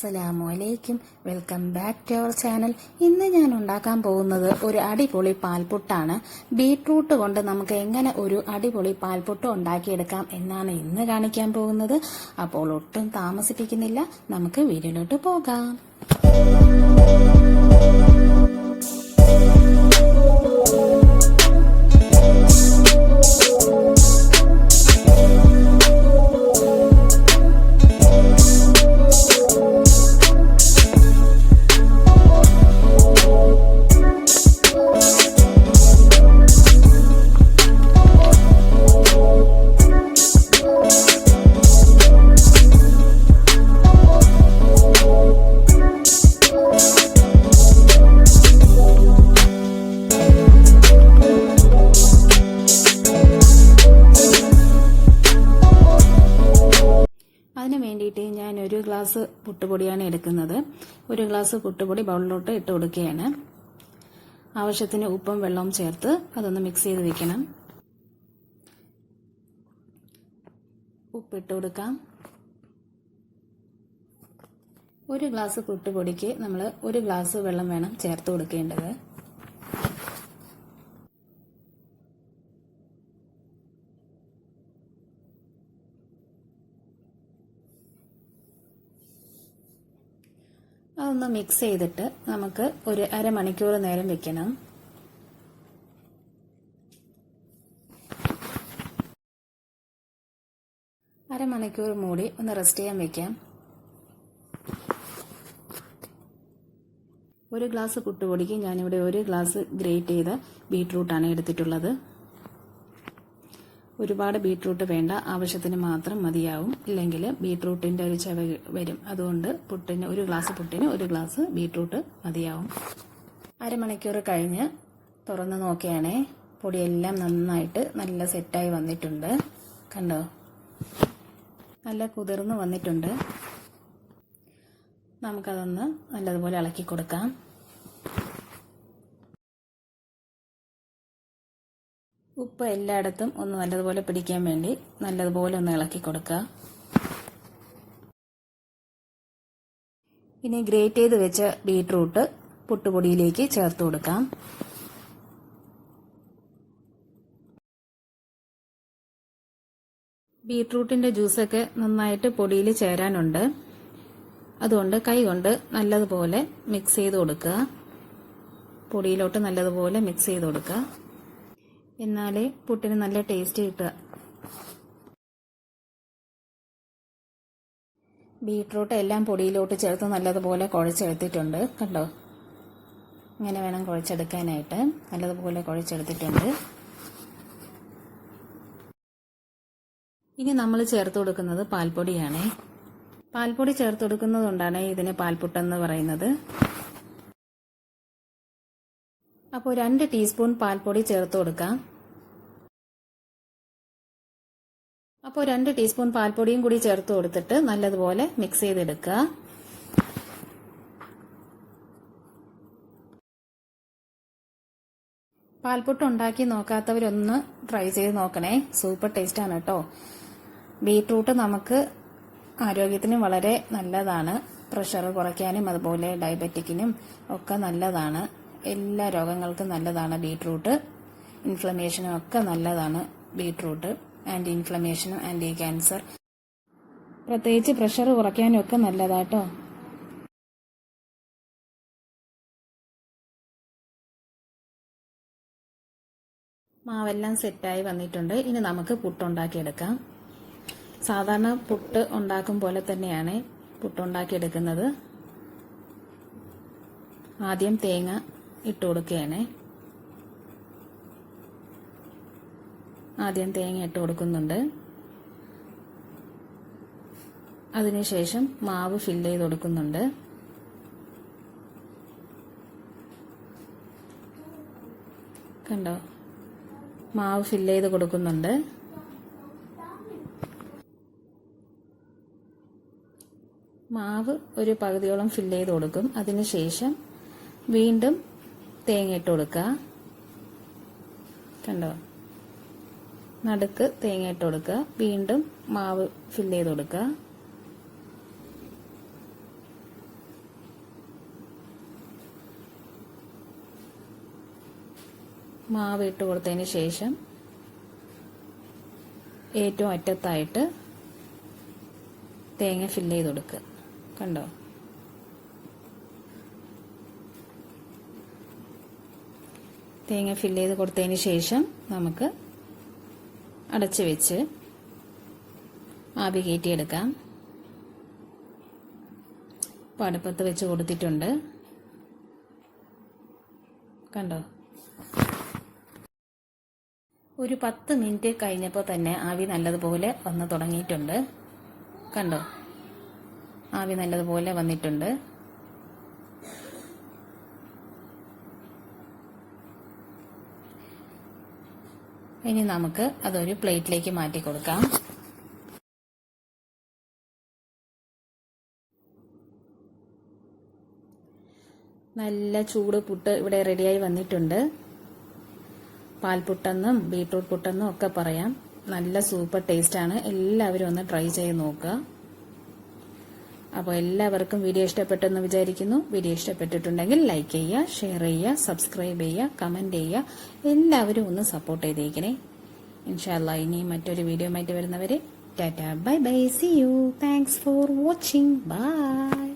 അസ്സലാമു അലൈക്കും welcome back to our channel. ഇന്ന് ഞാൻ ഉണ്ടാക്കാൻ പോകുന്നത് ഒരു അടിപൊളി പാൽപുട്ടാണ്. ബീട്രൂട്ട് കൊണ്ട് നമുക്ക് എങ്ങനെ ഒരു അടിപൊളി പാൽപുട്ട് ഉണ്ടാക്കിയെടുക്കാം എന്നാണ് ഇന്ന് കാണിക്കാൻ പോകുന്നത്. അപ്പോൾ ഒട്ടും താമസിപ്പിക്കുന്നില്ല. നമുക്ക് വീഡിയോയിലോട്ട് പോകാം. ഒരു ഗ്ലാസ് പുട്ടുപൊടിയാണ് എടുക്കുന്നത്. ഒരു ഗ്ലാസ് പുട്ടുപൊടി ബൗളിലോട്ട് ഇട്ട് കൊടുക്കുകയാണ്. ആവശ്യത്തിന് ഉപ്പും വെള്ളവും ചേർത്ത് അതൊന്ന് മിക്സ് ചെയ്ത് വെക്കണം. ഉപ്പിട്ട് കൊടുക്കാം. ഒരു ഗ്ലാസ് പുട്ടുപൊടിക്ക് നമ്മൾ ഒരു ഗ്ലാസ് വെള്ളം വേണം ചേർത്ത് കൊടുക്കേണ്ടത്. അതൊന്ന് മിക്സ് ചെയ്തിട്ട് നമുക്ക് ഒരു അരമണിക്കൂർ നേരം വെക്കണം. അരമണിക്കൂർ മൂടി ഒന്ന് റെസ്റ്റ് ചെയ്യാൻ വെക്കാം. ഒരു ഗ്ലാസ് പുട്ടുപൊടിക്ക് ഞാനിവിടെ ഒരു ഗ്ലാസ് ഗ്രേറ്റ് ചെയ്ത ബീട്രൂട്ടാണ് എടുത്തിട്ടുള്ളത്. ഒരുപാട് ബീട്രൂട്ട് വേണ്ട. ആവശ്യത്തിന് മാത്രം മതിയാവും. ഇല്ലെങ്കിൽ ബീട്രൂട്ടിന്റെ ഒരു ചവ വരും. അതുകൊണ്ട് പുട്ടിന് ഒരു ഗ്ലാസ് പുട്ടിന് ഒരു ഗ്ലാസ് ബീട്രൂട്ട് മതിയാവും. അരമണിക്കൂർ കഴിഞ്ഞ് തുറന്ന് നോക്കിയാണേ പൊടിയെല്ലാം നന്നായിട്ട് നല്ല സെറ്റായി വന്നിട്ടുണ്ട്. കണ്ടോ? നല്ല കുതിർന്ന് വന്നിട്ടുണ്ട്. നമുക്കതൊന്ന് നല്ലതുപോലെ ഇളക്കി കൊടുക്കാം. ഉപ്പ് എല്ലായിടത്തും ഒന്ന് നല്ലതുപോലെ പിടിക്കാൻ വേണ്ടി നല്ലതുപോലെ ഒന്ന് ഇളക്കി കൊടുക്കുക. ഇനി ഗ്രേറ്റ് ചെയ്ത് വെച്ച ബീട്രൂട്ട് പുട്ടുപൊടിയിലേക്ക് ചേർത്ത് കൊടുക്കാം. ബീട്രൂട്ടിന്റെ ജ്യൂസൊക്കെ നന്നായിട്ട് പൊടിയിൽ ചേരാനുണ്ട്. അതുകൊണ്ട് കൈ കൊണ്ട് നല്ലതുപോലെ മിക്സ് ചെയ്ത് കൊടുക്കുക. പൊടിയിലോട്ട് നല്ലതുപോലെ മിക്സ് ചെയ്ത് കൊടുക്കുക. എന്നാലേ പുട്ടിന് നല്ല ടേസ്റ്റ് കിട്ടുക. ബീട്രൂട്ട് എല്ലാം പൊടിയിലോട്ട് ചേർത്ത് നല്ലതുപോലെ കുഴച്ചെടുത്തിട്ടുണ്ട്. കണ്ടോ? ഇങ്ങനെ വേണം കുഴച്ചെടുക്കാനായിട്ട്. നല്ലതുപോലെ കുഴച്ചെടുത്തിട്ടുണ്ട്. ഇനി നമ്മൾ ചേർത്ത് കൊടുക്കുന്നത് പാൽപ്പൊടിയാണേ. പാൽപ്പൊടി ചേർത്ത് കൊടുക്കുന്നതുകൊണ്ടാണ് ഇതിന് പാൽപുട്ടെന്ന് പറയുന്നത്. അപ്പോൾ രണ്ട് ടീസ്പൂൺ പാൽപ്പൊടി ചേർത്ത് കൊടുക്കാം. അപ്പോൾ രണ്ട് ടീസ്പൂൺ പാൽപ്പൊടിയും കൂടി ചേർത്ത് കൊടുത്തിട്ട് നല്ലതുപോലെ മിക്സ് ചെയ്തെടുക്കുക. പാൽപ്പൊട്ട് ഉണ്ടാക്കി നോക്കാത്തവരൊന്ന് ട്രൈ ചെയ്ത് നോക്കണേ. സൂപ്പർ ടേസ്റ്റാണ് കേട്ടോ. ബീട്രൂട്ട് നമുക്ക് ആരോഗ്യത്തിന് വളരെ നല്ലതാണ്. പ്രഷർ കുറയ്ക്കാനും അതുപോലെ ഡയബറ്റിക്കിനും ഒക്കെ നല്ലതാണ്. എല്ലാ രോഗങ്ങൾക്കും നല്ലതാണ് ബീട്രൂട്ട്. ഇൻഫ്ലമേഷനും ഒക്കെ നല്ലതാണ് ബീട്രൂട്ട്. ആന്റി ഇൻഫ്ലമേഷനും ആന്റി ക്യാൻസർ. പ്രത്യേകിച്ച് പ്രഷർ കുറയ്ക്കാനും ഒക്കെ നല്ലതാട്ടോ. മാവെല്ലാം സെറ്റായി വന്നിട്ടുണ്ട്. ഇനി നമുക്ക് പുട്ടുണ്ടാക്കിയെടുക്കാം സാധാരണ പുട്ട് ഉണ്ടാക്കും പോലെ തന്നെയാണ് പുട്ടുണ്ടാക്കിയെടുക്കുന്നത് ആദ്യം തേങ്ങ ഇട്ട് കൊടുക്കുകയാണ്. ആദ്യം തേങ്ങ ഇട്ട് കൊടുക്കുന്നുണ്ട്. അതിനുശേഷം മാവ് ഫില്ല് ചെയ്ത് കൊടുക്കുന്നുണ്ട്. കണ്ടോ? മാവ് ഫില്ല് ചെയ്ത് കൊടുക്കുന്നുണ്ട്. മാവ് ഒരു പകുതിയോളം ഫില്ല് ചെയ്ത് കൊടുക്കും. അതിനുശേഷം വീണ്ടും തേങ്ങ ഇട്ട് കൊടുക്കുക. കണ്ടോ? നടുക്ക് തേങ്ങ ഇട്ട് കൊടുക്കുക. വീണ്ടും മാവ് ഫിൽ ചെയ്ത് കൊടുക്കുക. മാവ് ഇട്ട് കൊടുത്തതിന് ശേഷം ഏറ്റവും അറ്റത്തായിട്ട് തേങ്ങ ഫിൽ ചെയ്ത് കൊടുക്കുക. കണ്ടോ? തേങ്ങ ഫില്ല് ചെയ്ത് കൊടുത്തതിന് ശേഷം നമുക്ക് അടച്ചു വെച്ച് ആവി കയറ്റിയെടുക്കാം. പടപ്പത്ത് വെച്ച് കൊടുത്തിട്ടുണ്ട്. കണ്ടോ? ഒരു പത്ത് മിനിറ്റ് കഴിഞ്ഞപ്പോൾ തന്നെ ആവി നല്ലതുപോലെ വന്ന് തുടങ്ങിയിട്ടുണ്ട്. കണ്ടോ? ആവി നല്ലതുപോലെ വന്നിട്ടുണ്ട്. ഇനി നമുക്ക് അതൊരു പ്ലേറ്റിലേക്ക് മാറ്റി കൊടുക്കാം. നല്ല ചൂട് പുട്ട് ഇവിടെ റെഡിയായി വന്നിട്ടുണ്ട്. പാൽപുട്ടെന്നും ബീട്രൂട്ട് പുട്ടെന്നും ഒക്കെ പറയാം. നല്ല സൂപ്പർ ടേസ്റ്റാണ് എല്ലാവരും ഒന്ന് ട്രൈ ചെയ്ത് നോക്കുക. അപ്പോൾ എല്ലാവർക്കും വീഡിയോ ഇഷ്ടപ്പെട്ടെന്ന് വിചാരിക്കുന്നു. വീഡിയോ ഇഷ്ടപ്പെട്ടിട്ടുണ്ടെങ്കിൽ ലൈക്ക് ചെയ്യുക ഷെയർ ചെയ്യുക സബ്സ്ക്രൈബ് ചെയ്യുക കമന്റ് ചെയ്യുക. എല്ലാവരും ഒന്ന് സപ്പോർട്ട് ചെയ്തേക്കണേ. ഇൻഷാല്ല ഇനി മറ്റൊരു വീഡിയോ ആയിട്ട് വരുന്നവരെ. Tata bye bye see you thanks for watching bye